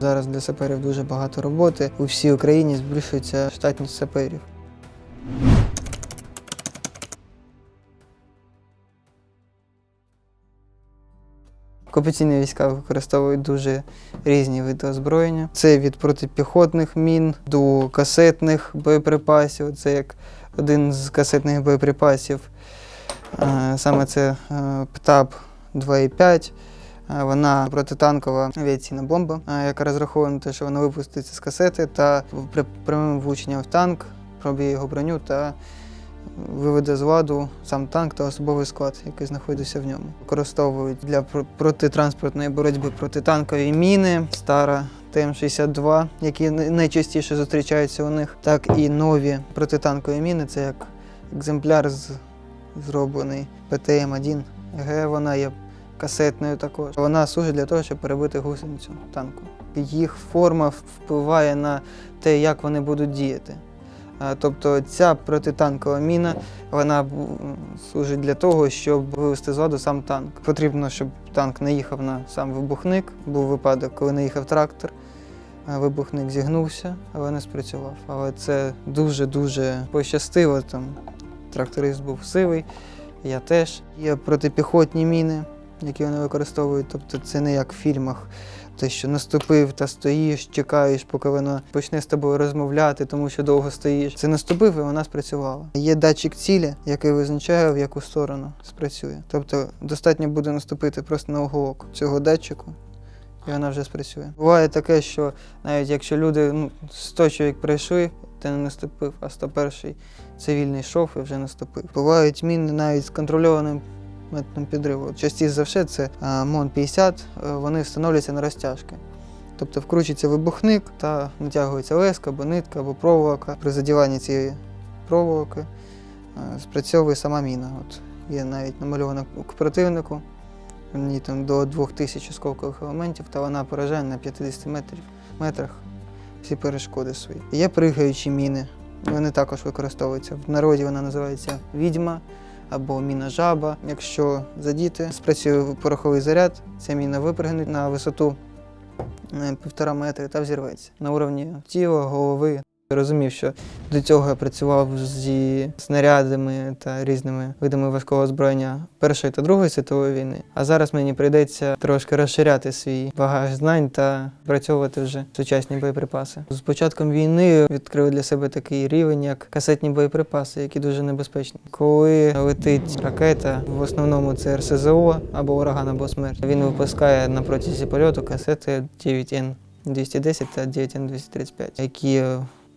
Зараз для саперів дуже багато роботи. У всій Україні збільшується штатність саперів. Окупаційні війська використовують дуже різні види озброєння. Це від протипіхотних мін до касетних боєприпасів. Це як один з касетних боєприпасів. Саме це е, ПТАП 2,5. Е, Вона протитанкова авіаційна бомба, е, яка розрахована на те, що вона випуститься з касети та при прямим влученням в танк проб'є його броню та виведе з ладу сам танк та особовий склад, який знаходиться в ньому. Використовують для протитранспортної боротьби протитанкові міни, стара ТМ-62, які найчастіше зустрічаються у них, так і нові протитанкові міни. Це як екземпляр з, зроблений ПТМ-1 Г. Вона є касетною також. Вона служить для того, щоб перебити гусеницю танку. Їх форма впливає на те, як вони будуть діяти. Тобто ця протитанкова міна вона служить для того, щоб вивести з ладу сам танк. Потрібно, щоб танк не їхав на сам вибухник. Був випадок, коли не їхав трактор. Вибухник зігнувся, але не спрацював. Але це дуже-дуже пощастило. Там тракторист був сивий, я теж. Є протипіхотні міни, які вони використовують. Тобто це не як в фільмах. Те, що наступив та стоїш, чекаєш, поки вона почне з тобою розмовляти, тому що довго стоїш. Це наступив і вона спрацювала. Є датчик цілі, який визначає, в яку сторону спрацює. Тобто достатньо буде наступити просто на уголок цього датчику, і вона вже спрацює. Буває таке, що навіть якщо люди ну, 100 чоловік прийшли, ти не наступив, а 101-й цивільний йшов і вже наступив. Бувають міни навіть з контрольованим методом підриву. Частіше за все це МОН-50, е, вони встановлюються на розтяжки. Тобто вкручується вибухник та натягується леска або нитка, або проволока. При задіванні цієї проволоки е, спрацьовує сама міна. От є навіть намальована к противнику, ній там до 2000 осколкових елементів, та вона поражає на 50 метрів, метрах всі перешкоди свої. Є пригаючі міни, вони також використовуються. В народі вона називається відьма або міна жаба. Якщо задіти, спрацює пороховий заряд, ця міна випригне на висоту е, півтора метри та взірветься на уровні тіла, голови. Розумів, що до цього я працював зі снарядами та різними видами важкого озброєння Першої та Другої світової війни. А зараз мені прийдеться трошки розширяти свій багаж знань та працьовувати вже сучасні боєприпаси. З початком війни відкрив для себе такий рівень, як касетні боєприпаси, які дуже небезпечні. Коли летить ракета, в основному це РСЗО або ураган, або смерть. Він випускає на протязі польоту касети 9Н 210 та 9Н 235, які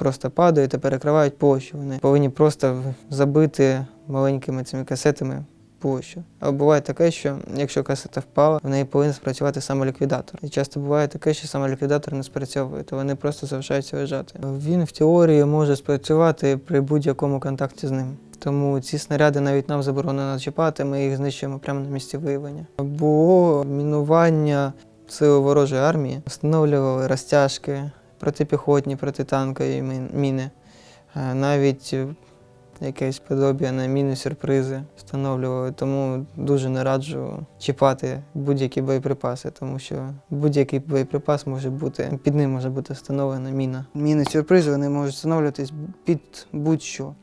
просто падають та перекривають площу. Вони повинні просто забити маленькими цими касетами площу. А буває таке, що якщо касета впала, в неї повинен спрацювати самоліквідатор. І часто буває таке, що самоліквідатор не спрацьовує, то вони просто залишаються лежати. Він в теорії може спрацювати при будь-якому контакті з ним. Тому ці снаряди навіть нам заборонено чіпати, ми їх знищуємо прямо на місці виявлення. Було мінування сили ворожої армії, встановлювали розтяжки, протипіхотні, протитанкові міни, Е, навіть е, якесь подобія на міни сюрпризи встановлювали. Тому дуже не раджу чіпати будь-які боєприпаси, тому що будь-який боєприпас може бути, під ним може бути встановлена міна. Міни сюрпризи вони можуть встановлюватись під будь-що.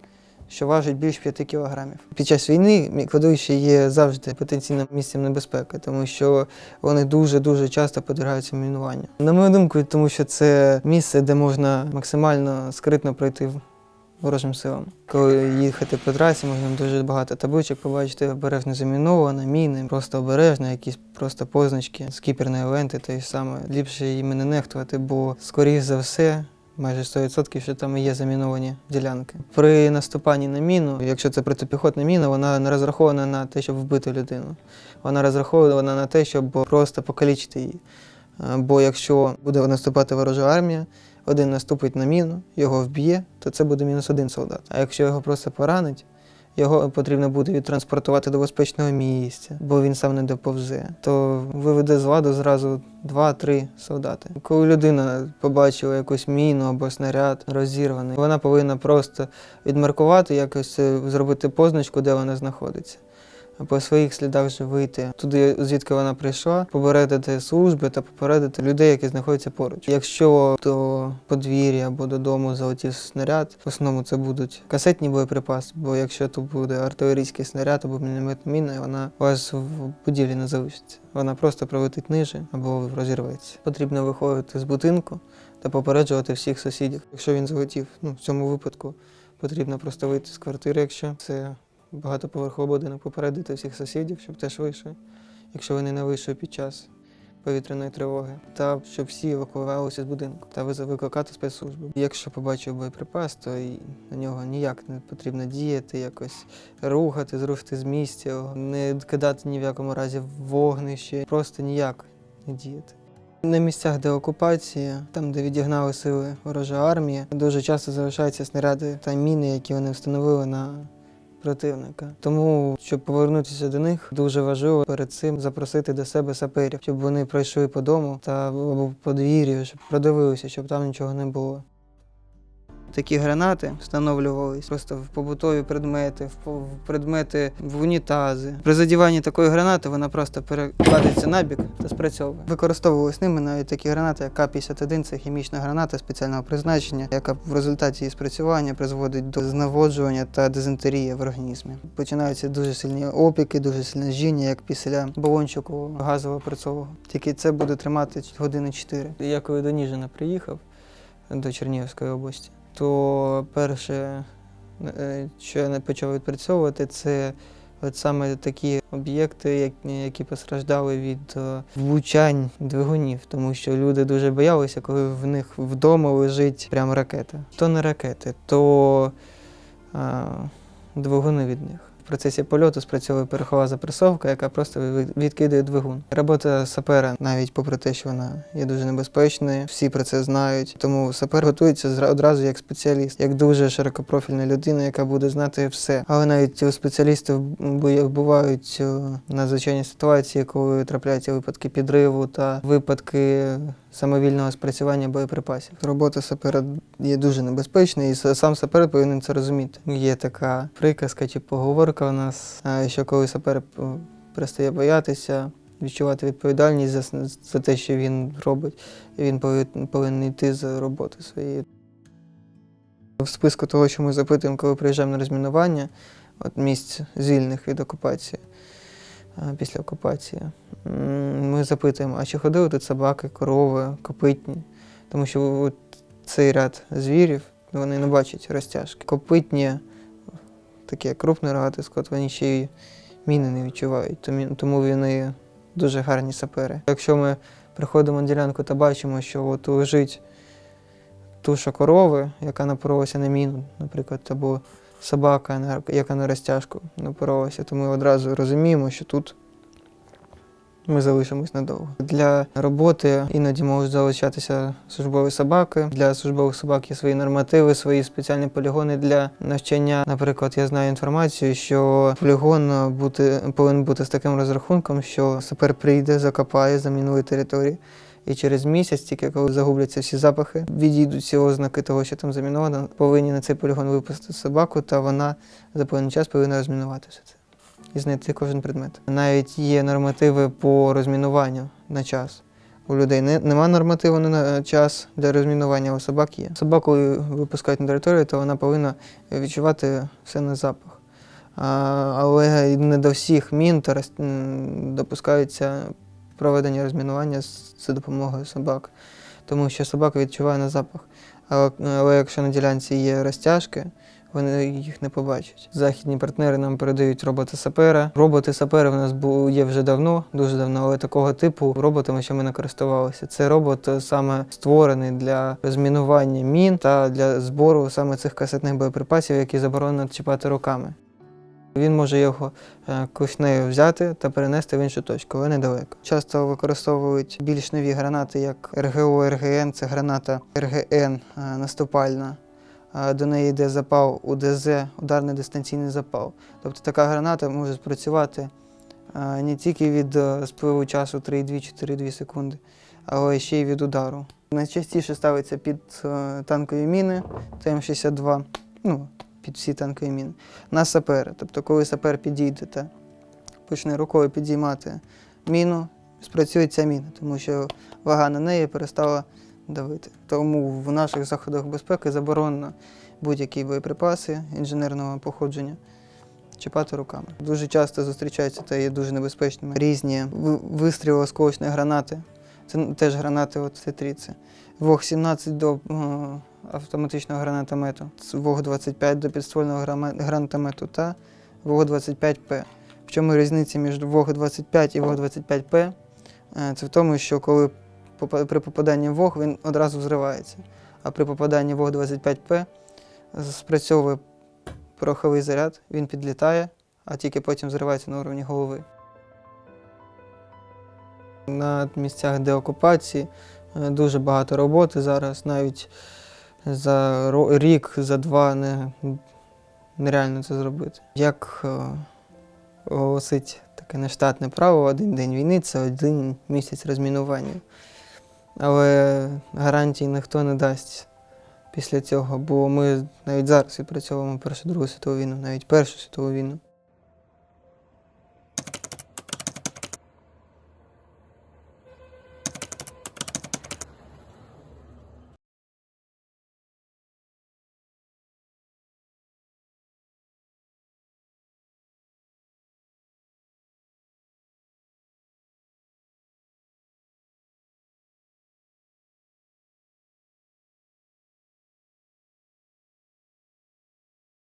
Що важить більш 5 кілограмів. Під час війни кладовище є завжди потенційним місцем небезпеки, тому що вони дуже-дуже часто підвергаються мінуванню. На мою думку, тому що це місце, де можна максимально скритно пройти ворожим силам. Коли їхати по трасі, можна дуже багато табличок побачити, обережно заміновано, міни, просто обережно, якісь просто позначки, скіперні ленти, то й саме. Ліпше їм не нехтувати, бо скоріш за все. Майже 100% що там є заміновані ділянки. При наступанні на міну, якщо це протипіхотна міна, вона не розрахована на те, щоб вбити людину. Вона розрахована на те, щоб просто покалічити її. Е, Бо якщо буде наступати ворожа армія, один наступить на міну, його вб'є, то це буде мінус один солдат. А якщо його просто поранить, його потрібно буде відтранспортувати до безпечного місця, бо він сам не доповзе. То виведе з ладу зразу два-три солдати. Коли людина побачила якусь міну або снаряд розірваний, вона повинна просто відмаркувати, якось е, зробити позначку, де вона знаходиться. По своїх слідах же вийти туди, звідки вона прийшла, попередити служби та попередити людей, які знаходяться поруч. Якщо до подвір'я або додому залетів снаряд, в основному це будуть касетні боєприпаси, бо якщо то буде артилерійський снаряд або мінометна міна, вона у вас в будівлі не залишиться. Вона просто пролетить ниже або розірветься. Потрібно виходити з будинку та попереджувати всіх сусідів. Якщо він залетів, ну в цьому випадку потрібно просто вийти з квартири, якщо це багатоповерховий будинок, попередити всіх сусідів, щоб теж вийшли, якщо вони не вийшли під час повітряної тривоги, та щоб всі евакуювалися з будинку та викликати спецслужби. Якщо побачив боєприпас, то і на нього ніяк не потрібно діяти, якось рухати, зрушити з місця, не кидати ні в якому разі вогнище, просто ніяк не діяти. На місцях, де окупація, там, де відігнали сили ворожа армія, дуже часто залишаються снаряди та міни, які вони встановили на противника. Тому, щоб повернутися до них, дуже важливо перед цим запросити до себе саперів, щоб вони пройшли по дому та або по подвір'ю, щоб продивилися, щоб там нічого не було. Такі гранати встановлювались просто в побутові предмети, в предмети в унітази. При задіванні такої гранати вона просто перекладається на бік та спрацьовує. Використовувались ними навіть такі гранати, як К-51, це хімічна граната спеціального призначення, яка в результаті її спрацювання призводить до зневоджування та дизентерії в організмі. Починаються дуже сильні опіки, дуже сильне жжіння, як після балончику газово працового. Тільки це буде тримати години 4. Я коли до Ніжина приїхав до Чернігівської області, то перше, е, що я почав відпрацьовувати, це от саме такі об'єкти, які постраждали від е, влучань двигунів, тому що люди дуже боялися, коли в них вдома лежить прямо ракета. То не ракети, то а, двигуни від них. Процесі польоту спрацьовує порохова запресовка, яка просто від- відкидає двигун. Робота сапера, навіть попри те, що вона є дуже небезпечною, всі про це знають. Тому сапер готується одразу як спеціаліст, як дуже широкопрофільна людина, яка буде знати все. Але навіть у спеціалістів бу- бувають е, надзвичайні ситуації, коли трапляються випадки підриву та випадки самовільного спрацювання боєприпасів. Робота сапера є дуже небезпечною, і сам сапер повинен це розуміти. Є така приказка чи поговорка у нас, що коли сапер перестає боятися, відчувати відповідальність за, за те, що він робить, і він повинен, йти за роботи своєї. В списку того, що ми запитуємо, коли приїжджаємо на розмінування, от місць звільних від окупації, після окупації, ми запитуємо, а чи ходили тут собаки, корови, копитні? Тому що от цей ряд звірів вони не бачать розтяжки. Копитні, таке крупний рогатий скот, вони ще й міни не відчувають, тому вони дуже гарні сапери. Якщо ми приходимо на ділянку та бачимо, що от лежить туша корови, яка напоролася на міну, наприклад, або собака, яка на розтяжку напоролася, то ми одразу розуміємо, що тут ми залишимось надовго. Для роботи іноді можуть залишатися службові собаки. Для службових собак є свої нормативи, свої спеціальні полігони для навчання. Наприклад, я знаю інформацію, що полігон бути, повинен бути з таким розрахунком, що сапер прийде, закопає, замінує територію. І через місяць, тільки коли загубляться всі запахи, відійдуть всі ознаки того, що там заміновано, повинні на цей полігон випустити собаку, та вона за певний час повинна розмінувати все це і знайти кожен предмет. Навіть є нормативи по розмінуванню на час. У людей не, нема нормативу на час для розмінування, у собак є. Собаку випускають на територію, то вона повинна відчувати все на запах. А, але не до всіх мін та роз- допускається проведення розмінування за допомогою собак, тому що собака відчуває на запах. Але, але якщо на ділянці є розтяжки, вони їх не побачать. Західні партнери нам передають роботи сапера. Роботи сапера в нас є вже давно, дуже давно, але такого типу роботами, що ми не користувалися. Це робот е, саме створений для розмінування мін та для збору саме цих касетних боєприпасів, які заборонено чіпати руками. Він може його е, кушнею взяти та перенести в іншу точку, але недалеко. Часто використовують більш нові гранати, як РГО, РГН, це граната РГН е, наступальна. До неї йде запал УДЗ, ударний дистанційний запал. Тобто така граната може спрацювати не тільки від е, спливу часу 3,2-4,2 секунди, але ще й від удару. Найчастіше ставиться під е, танкові міни ТМ-62, ну, під всі танкові міни, на сапери. Тобто, коли сапер підійде та почне рукою підіймати міну, спрацює ця міна, тому що вага на неї перестала давити. Тому в наших заходах безпеки заборонено будь-які боєприпаси інженерного походження чіпати руками. Дуже часто зустрічаються та є дуже небезпечними різні вистріли осколочної гранати. Це теж гранати от тетріці. Вог-17 до е, автоматичного гранатомету, Вог-25 до підствольного гранатомету та Вог-25П. В чому різниця між Вог-25 і Вог-25П? Е, Це в тому, що коли при попаданні в Вог він одразу взривається, а при попаданні в Вог-25П спрацьовує пороховий заряд, він підлітає, а тільки потім зривається на уровні голови. На місцях деокупації е, дуже багато роботи зараз, навіть за рік, за два не, нереально це зробити. Як е, оголосить таке нештатне право, один день війни це один місяць розмінування. Але гарантій ніхто не дасть після цього, бо ми навіть зараз відпрацьовуємо Першу Другу світову війну, навіть Першу світову війну.